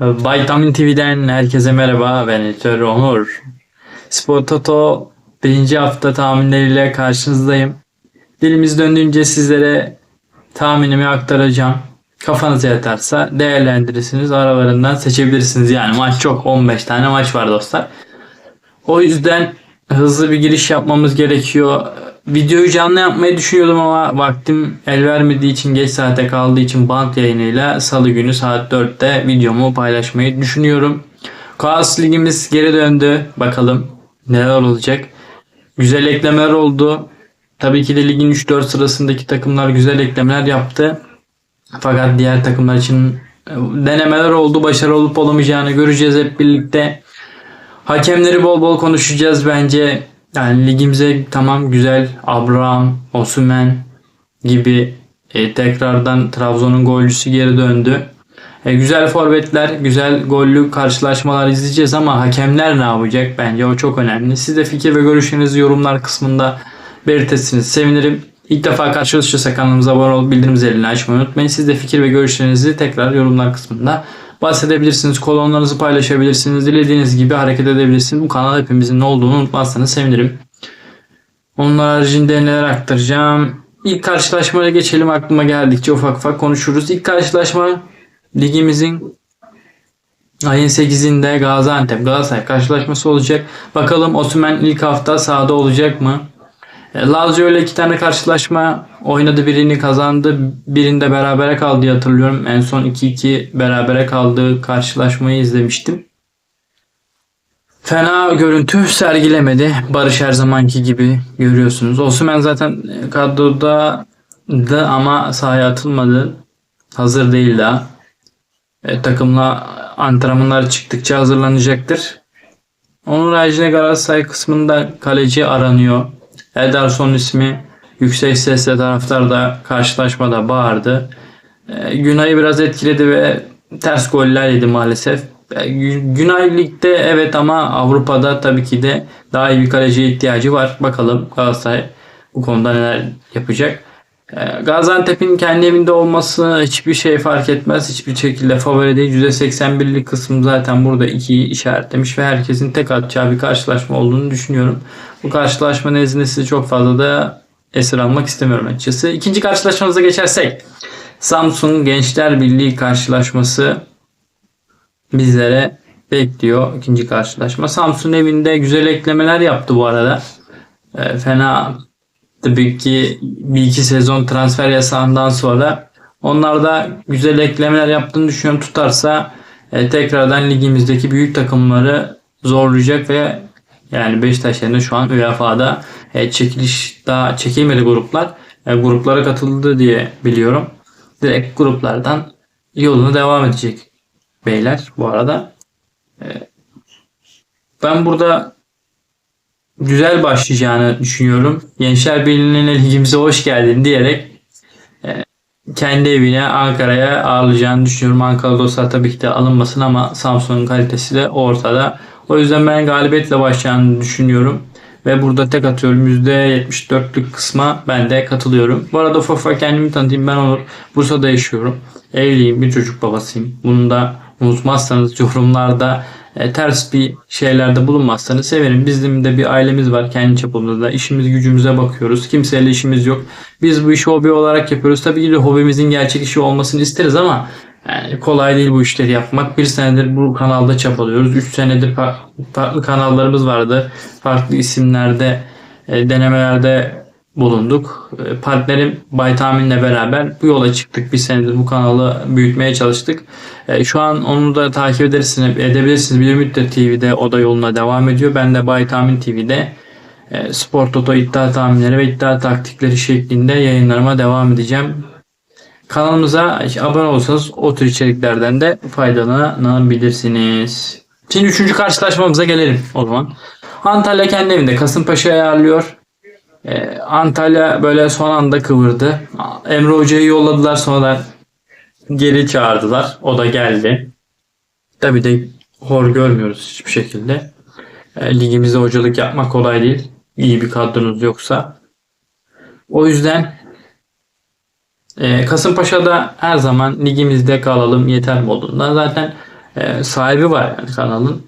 Vitamin TV'den herkese merhaba. Ben Editör Onur. Spor Toto birinci hafta tahminleriyle karşınızdayım. Dilimiz döndüğünce sizlere tahminimi aktaracağım. Kafanıza yatarsa değerlendirirsiniz. Aralarından seçebilirsiniz. Yani maç çok. 15 tane maç var dostlar. O yüzden hızlı bir giriş yapmamız gerekiyor. Videoyu canlı yapmayı düşünüyordum ama vaktim el vermediği için geç saate kaldığı için bant yayınıyla salı günü saat 4'te videomu paylaşmayı düşünüyorum. Kaos ligimiz geri döndü. Bakalım neler olacak. Güzel eklemeler oldu. Tabii ki de ligin 3-4 sırasındaki takımlar güzel eklemeler yaptı. Fakat diğer takımlar için e, denemeler oldu. Başarılı olup olamayacağını göreceğiz hep birlikte. Hakemleri bol bol konuşacağız bence. Yani ligimize tamam güzel Abraham, Osimhen gibi e, tekrardan Trabzon'un golcüsü geri döndü. E, güzel forvetler, güzel gollü karşılaşmalar izleyeceğiz ama hakemler ne yapacak? Bence o çok önemli. Siz de fikir ve görüşlerinizi yorumlar kısmında belirtirsiniz. Sevinirim. İlk defa karşılaşırsa kanalımıza abone olup bildirim zilini açmayı unutmayın. Siz de fikir ve görüşlerinizi tekrar yorumlar kısmında bahsedebilirsiniz. Kolonlarınızı paylaşabilirsiniz. Dilediğiniz gibi hareket edebilirsiniz. Bu kanal hepimizin ne olduğunu unutmazsanız sevinirim. Onun haricinde neler aktaracağım? İlk karşılaşmaya geçelim. Aklıma geldikçe ufak ufak konuşuruz. İlk karşılaşma ligimizin ayın 8'inde Gaziantep Galatasaray karşılaşması olacak. Bakalım Osman ilk hafta sahada olacak mı? E, Lazio ile iki tane karşılaşma oynadı. Birini kazandı. Birinde berabere kaldı hatırlıyorum. En son 2-2 berabere kaldığı karşılaşmayı izlemiştim. Fena görüntü sergilemedi. Barış her zamanki gibi görüyorsunuz. Osimhen zaten kadroda da ama sahaya atılmadı. Hazır değil daha. E, takımla antrenmanlar çıktıkça hazırlanacaktır. Onun haricinde Galatasaray kısmında kaleci aranıyor. Ederson ismi yüksek sesle taraftarda karşılaşmada bağırdı. E, Günay'ı biraz etkiledi ve ters goller yedi maalesef. E, Günay Lig'de evet ama Avrupa'da tabii ki de daha iyi bir kaleciye ihtiyacı var. Bakalım Galatasaray bu konuda neler yapacak. E, Gaziantep'in kendi evinde olması hiçbir şey fark etmez. Hiçbir şekilde favori değil. %81'lik kısım zaten burada 2'yi işaretlemiş ve herkesin tek atacağı bir karşılaşma olduğunu düşünüyorum. Bu karşılaşma nezdinde sizi çok fazla da esir almak istemiyorum açıkçası. İkinci karşılaşmamıza geçersek Samsun Gençler Birliği karşılaşması bizlere bekliyor ikinci karşılaşma. Samsun evinde güzel eklemeler yaptı bu arada. E, fena tabii ki bir iki sezon transfer yasağından sonra onlar da güzel eklemeler yaptığını düşünüyorum. Tutarsa e, tekrardan ligimizdeki büyük takımları zorlayacak ve yani Beşiktaş yerine şu an UEFA'da e, çekiliş daha çekilmedi gruplar. E, gruplara katıldı diye biliyorum. Direkt gruplardan yoluna devam edecek beyler bu arada. E, ben burada güzel başlayacağını düşünüyorum. Gençler Birliği'ne ligimize hoş geldin diyerek e, kendi evine Ankara'ya ağırlayacağını düşünüyorum. Ankara dostlar tabii ki de alınmasın ama Samsun'un kalitesi de ortada. O yüzden ben galibiyetle başlayacağını düşünüyorum. Ve burada tek atıyorum. %74'lük kısma ben de katılıyorum. Bu arada ufak kendimi tanıtayım. Ben Onur. Bursa'da yaşıyorum. Evliyim. Bir çocuk babasıyım. Bunu da unutmazsanız yorumlarda e, ters bir şeylerde bulunmazsanız severim. Bizim de bir ailemiz var kendi çapımızda. İşimiz gücümüze bakıyoruz. Kimseyle işimiz yok. Biz bu işi hobi olarak yapıyoruz. Tabii ki de hobimizin gerçek işi olmasını isteriz ama yani kolay değil bu işleri yapmak. Bir senedir bu kanalda çabalıyoruz. Üç senedir fa- farklı kanallarımız vardı. Farklı isimlerde e, denemelerde bulunduk. E, partnerim Bay Tahmin'le beraber bu yola çıktık. Bir senedir bu kanalı büyütmeye çalıştık. E, şu an onu da takip edersiniz, edebilirsiniz. Bir müddet TV'de o da yoluna devam ediyor. Ben de Bay Tahmin TV'de e, spor toto iddia tahminleri ve iddia taktikleri şeklinde yayınlarıma devam edeceğim. Kanalımıza abone olursanız o tür içeriklerden de faydalanabilirsiniz. Şimdi üçüncü karşılaşmamıza gelelim o zaman. Antalya kendi evinde Kasımpaşa'yı ayarlıyor. Ee, Antalya böyle son anda kıvırdı. Emre Hoca'yı yolladılar sonra geri çağırdılar. O da geldi. Tabi de hor görmüyoruz hiçbir şekilde. E, ligimizde hocalık yapmak kolay değil. İyi bir kadronuz yoksa. O yüzden e, Kasımpaşa'da her zaman ligimizde kalalım yeter modunda. Zaten e, sahibi var yani kanalın.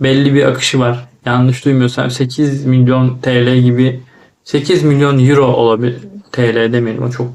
Belli bir akışı var. Yanlış duymuyorsam 8 milyon TL gibi 8 milyon euro olabilir. TL demeyelim o çok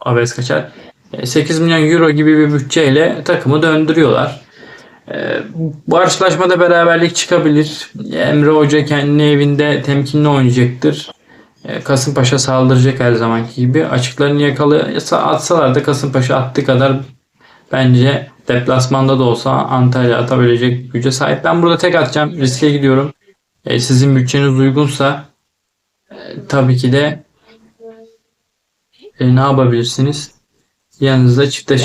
abes kaçar. E, 8 milyon euro gibi bir bütçeyle takımı döndürüyorlar. E, Bu karşılaşmada beraberlik çıkabilir. Emre Hoca kendi evinde temkinli oynayacaktır. E, Kasımpaşa saldıracak her zamanki gibi. Açıklarını yakalı atsalar da Kasımpaşa attığı kadar bence deplasmanda da olsa Antalya atabilecek güce sahip. Ben burada tek atacağım. Riske gidiyorum. E, sizin bütçeniz uygunsa e, tabii ki de e, ne yapabilirsiniz? Yanınızda çifte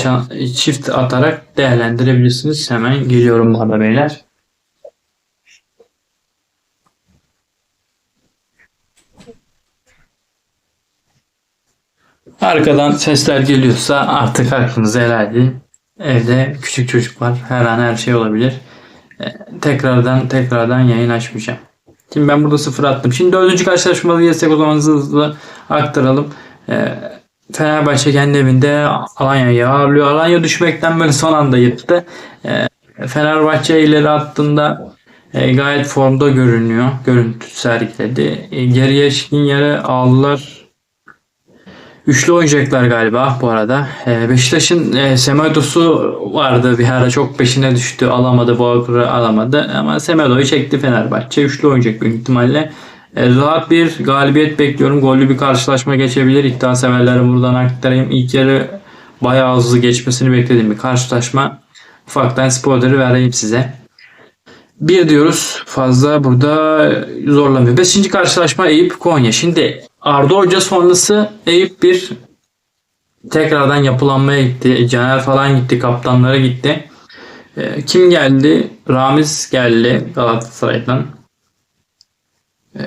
çift atarak değerlendirebilirsiniz. Hemen geliyorum bana beyler. Arkadan sesler geliyorsa artık aklınızı helal edin. Evde küçük çocuk var. Her an her şey olabilir. E, tekrardan tekrardan yayın açmayacağım. Şimdi ben burada sıfır attım. Şimdi dördüncü karşılaşmada geçsek o zaman hızlı hızlı aktaralım. E, Fenerbahçe kendi evinde Alanya'yı ağırlıyor. Alanya düşmekten böyle son anda yırttı. E, Fenerbahçe ileri attığında e, gayet formda görünüyor. Görüntü sergiledi. E, geriye şikin yere aldılar. Üçlü oynayacaklar galiba bu arada. Ee, Beşiktaş'ın e, Semedo'su vardı bir ara çok peşine düştü. Alamadı, Walker'ı alamadı. Ama Semedo'yu çekti Fenerbahçe. Üçlü oynayacak büyük ihtimalle. Rahat bir galibiyet bekliyorum. Gollü bir karşılaşma geçebilir. İddia severlere buradan aktarayım. İlk yarı bayağı hızlı geçmesini beklediğim bir karşılaşma. Ufaktan spoiler'ı vereyim size. Bir diyoruz fazla burada zorlamıyor. Beşinci karşılaşma Eyüp Konya. Şimdi Arda Hoca sonrası Eyüp bir tekrardan yapılanmaya gitti. Caner falan gitti. Kaptanlara gitti. Ee, kim geldi? Ramiz geldi Galatasaray'dan. Ee,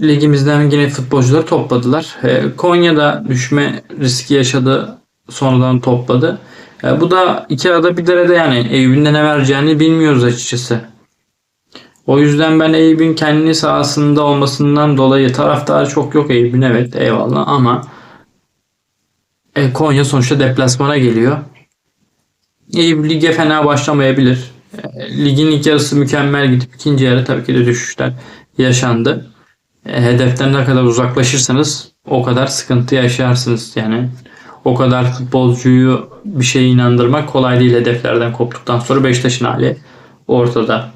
ligimizden yine futbolcuları topladılar. Ee, Konya'da düşme riski yaşadı. Sonradan topladı. Ee, bu da iki arada bir derede yani Eyüp'ün de ne vereceğini bilmiyoruz açıkçası. O yüzden ben Eyüp'ün kendi sahasında olmasından dolayı taraftarı çok yok Eyüp'ün evet eyvallah ama e, Konya sonuçta deplasmana geliyor. Eyüp lige fena başlamayabilir. E, ligin ilk yarısı mükemmel gidip ikinci yarı tabii ki de düşüşler yaşandı. E, hedeften ne kadar uzaklaşırsanız o kadar sıkıntı yaşarsınız. Yani o kadar futbolcuyu bir şeye inandırmak kolay değil hedeflerden koptuktan sonra Beşiktaş'ın hali ortada.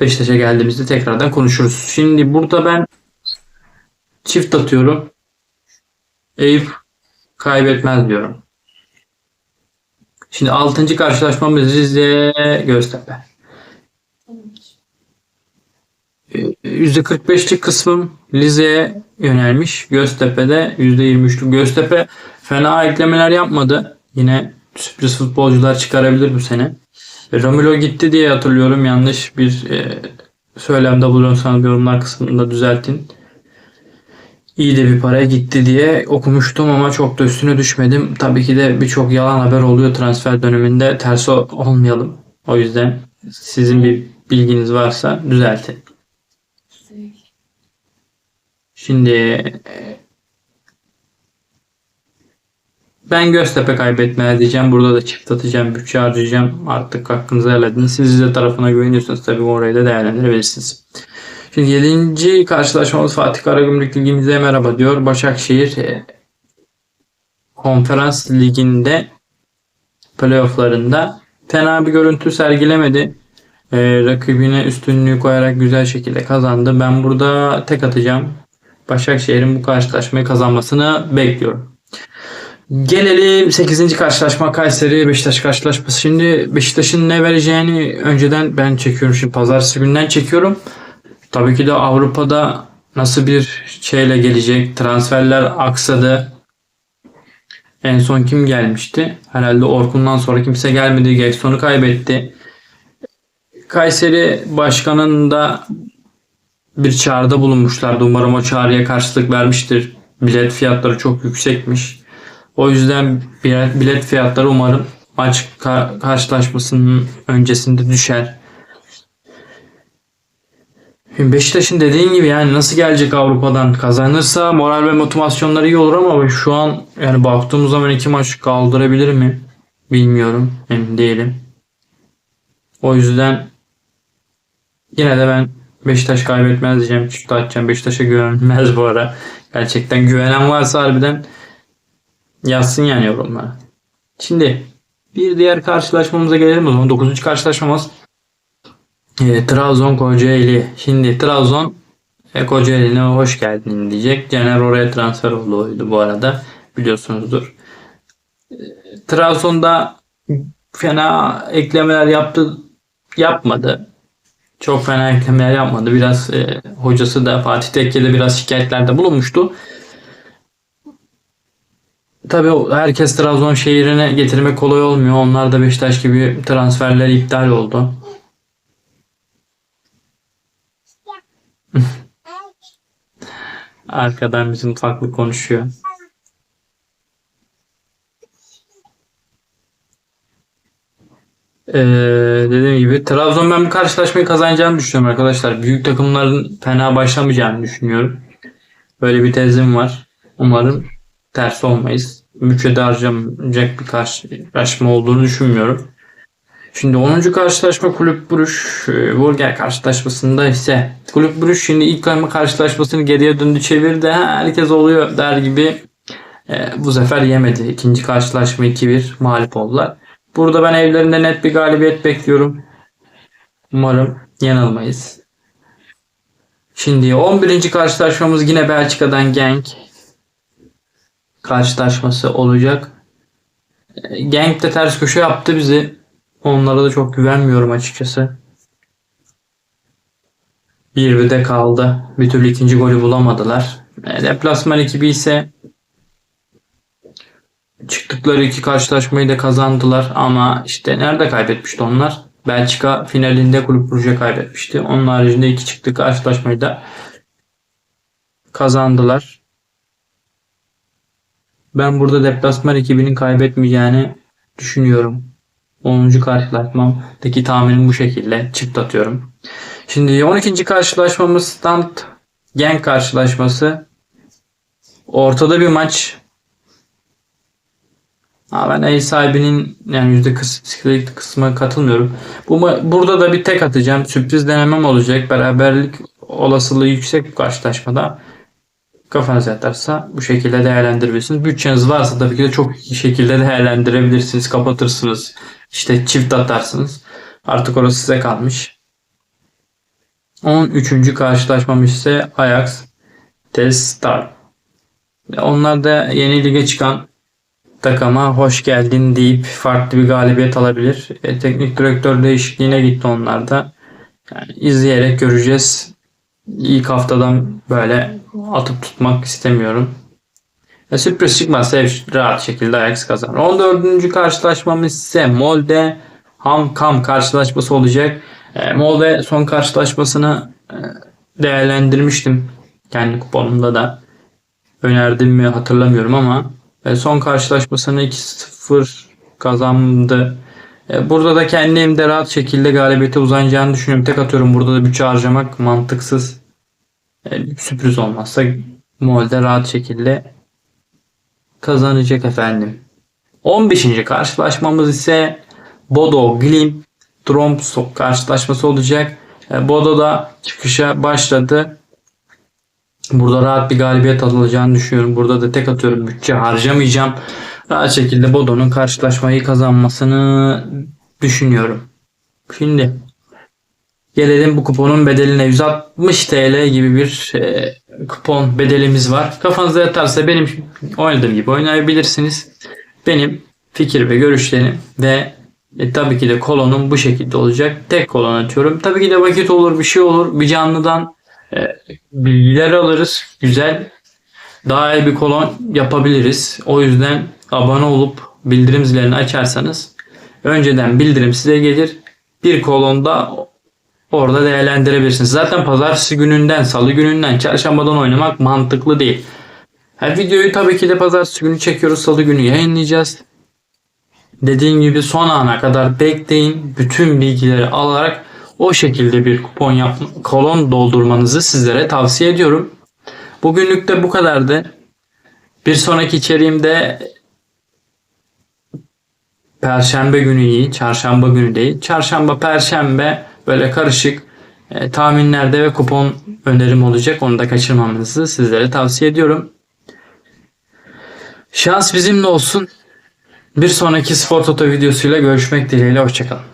Beşiktaş'a geldiğimizde tekrardan konuşuruz. Şimdi burada ben çift atıyorum. Eyüp kaybetmez diyorum. Şimdi 6. karşılaşmamız Rize Göztepe. %45'lik kısmım Rize'ye yönelmiş. Göztepe'de %23'lük. Göztepe fena eklemeler yapmadı. Yine sürpriz futbolcular çıkarabilir bu sene. Romulo gitti diye hatırlıyorum. Yanlış bir e, söylemde bulunuyorsanız yorumlar kısmında düzeltin. İyi de bir paraya gitti diye okumuştum ama çok da üstüne düşmedim. Tabii ki de birçok yalan haber oluyor transfer döneminde. Ters olmayalım. O yüzden sizin bir bilginiz varsa düzeltin. Şimdi e, ben Göztepe kaybetmeye diyeceğim. Burada da çift atacağım, bütçe harcayacağım. Artık hakkınızı helal edin. Siz de tarafına güveniyorsanız tabii orayı da değerlendirebilirsiniz. Şimdi 7. karşılaşmamız Fatih Karagümrük Ligimize merhaba diyor. Başakşehir e, Konferans Ligi'nde playofflarında fena bir görüntü sergilemedi. E, rakibine üstünlüğü koyarak güzel şekilde kazandı. Ben burada tek atacağım. Başakşehir'in bu karşılaşmayı kazanmasını bekliyorum. Gelelim 8. karşılaşma Kayseri Beşiktaş karşılaşması. Şimdi Beşiktaş'ın ne vereceğini önceden ben çekiyorum. Şimdi pazartesi günden çekiyorum. Tabii ki de Avrupa'da nasıl bir şeyle gelecek? Transferler aksadı. En son kim gelmişti? Herhalde Orkun'dan sonra kimse gelmedi. Gekson'u kaybetti. Kayseri başkanın da bir çağrıda bulunmuşlardı. Umarım o çağrıya karşılık vermiştir. Bilet fiyatları çok yüksekmiş. O yüzden bilet, bilet fiyatları umarım maç ka- karşılaşmasının öncesinde düşer. Beşiktaş'ın dediğin gibi yani nasıl gelecek Avrupa'dan kazanırsa moral ve motivasyonları iyi olur ama şu an yani baktığımız zaman iki maç kaldırabilir mi bilmiyorum emin değilim. O yüzden yine de ben Beşiktaş kaybetmez diyeceğim. Çift atacağım. Beşiktaş'a güvenilmez bu ara. Gerçekten güvenen varsa harbiden yazsın yani yorumlara. Şimdi bir diğer karşılaşmamıza gelelim o zaman. 9. karşılaşmamız e, Trabzon Kocaeli. Şimdi Trabzon e, Kocaeli'ne hoş geldin diyecek. Caner oraya transfer oldu bu arada. Biliyorsunuzdur. E, Trabzon'da fena eklemeler yaptı yapmadı. Çok fena eklemeler yapmadı. Biraz e, hocası da Fatih Tekke'de biraz şikayetlerde bulunmuştu. Tabii herkes Trabzon şehrine getirmek kolay olmuyor. Onlar da Beşiktaş gibi transferler iptal oldu. Arkadan bizim ufaklık konuşuyor. Ee, dediğim gibi Trabzon ben bu karşılaşmayı kazanacağını düşünüyorum arkadaşlar. Büyük takımların fena başlamayacağını düşünüyorum. Böyle bir tezim var. Umarım ters olmayız. Bütçede harcamayacak bir karşılaşma olduğunu düşünmüyorum. Şimdi 10. karşılaşma Kulüp Buruş e, Burger karşılaşmasında ise Kulüp Buruş şimdi ilk ayma karşılaşmasını geriye döndü çevirdi. Ha, herkes oluyor der gibi e, bu sefer yemedi. İkinci karşılaşma 2-1 mağlup oldular. Burada ben evlerinde net bir galibiyet bekliyorum. Umarım yanılmayız. Şimdi 11. karşılaşmamız yine Belçika'dan Genk karşılaşması olacak. Genk de ters köşe yaptı bizi. Onlara da çok güvenmiyorum açıkçası. Bir bir de kaldı. Bir türlü ikinci golü bulamadılar. E, deplasman ekibi ise çıktıkları iki karşılaşmayı da kazandılar ama işte nerede kaybetmişti onlar? Belçika finalinde kulüp Brugge kaybetmişti. Onun haricinde iki çıktı karşılaşmayı da kazandılar. Ben burada deplasman ekibinin kaybetmeyeceğini düşünüyorum. 10. karşılaşmamdaki tahminim bu şekilde. Çift atıyorum. Şimdi 12. karşılaşmamız Stand Genk karşılaşması. Ortada bir maç. Ha, ben ev sahibinin yani yüzde kısmı, kısmına katılmıyorum. Bu burada da bir tek atacağım. Sürpriz denemem olacak. Beraberlik olasılığı yüksek bu karşılaşmada. Kafanız yatarsa bu şekilde değerlendirebilirsiniz. Bütçeniz varsa tabii ki de çok iyi şekilde değerlendirebilirsiniz. Kapatırsınız. İşte çift atarsınız. Artık orası size kalmış. 13. karşılaşmamız ise Ajax Telstar. Onlar da yeni lige çıkan takıma hoş geldin deyip farklı bir galibiyet alabilir. E, teknik direktör değişikliğine gitti onlar da. Yani izleyerek göreceğiz. İlk haftadan böyle atıp tutmak istemiyorum. E, sürpriz çıkmazsa rahat şekilde Ajax kazanır. 14. karşılaşmamız ise Molde Hamkam karşılaşması olacak. E, Molde son karşılaşmasını e, değerlendirmiştim. Kendi kuponumda da önerdim mi hatırlamıyorum ama e, son karşılaşmasını 2-0 kazandı. E, burada da kendi evimde rahat şekilde galibiyete uzanacağını düşünüyorum. Tek atıyorum burada da bütçe harcamak mantıksız. E, sürpriz olmazsa Molde rahat şekilde kazanacak efendim. 15. karşılaşmamız ise Bodo Glim Tromsø karşılaşması olacak. E, Bodo da çıkışa başladı. Burada rahat bir galibiyet alacağını düşünüyorum. Burada da tek atıyorum. Bütçe harcamayacağım. Rahat şekilde Bodo'nun karşılaşmayı kazanmasını düşünüyorum. Şimdi gelelim bu kuponun bedeline 160 TL gibi bir e, kupon bedelimiz var. Kafanızda yatarsa benim oynadığım gibi oynayabilirsiniz. Benim fikir ve görüşlerim ve e, tabii ki de kolonum bu şekilde olacak. Tek kolon atıyorum. Tabii ki de vakit olur bir şey olur. Bir canlıdan e, bilgiler alırız. Güzel. Daha iyi bir kolon yapabiliriz. O yüzden abone olup bildirim zilini açarsanız önceden bildirim size gelir. Bir kolonda orada değerlendirebilirsiniz. Zaten pazartesi gününden, salı gününden, çarşambadan oynamak mantıklı değil. Her videoyu tabii ki de pazartesi günü çekiyoruz. Salı günü yayınlayacağız. Dediğim gibi son ana kadar bekleyin. Bütün bilgileri alarak o şekilde bir kupon yap kolon doldurmanızı sizlere tavsiye ediyorum. Bugünlük de bu kadardı. Bir sonraki içeriğimde Perşembe günü iyi, çarşamba günü değil. Çarşamba, perşembe böyle karışık e, tahminlerde ve kupon önerim olacak. Onu da kaçırmamanızı sizlere tavsiye ediyorum. Şans bizimle olsun. Bir sonraki Spor Toto videosuyla görüşmek dileğiyle. Hoşçakalın.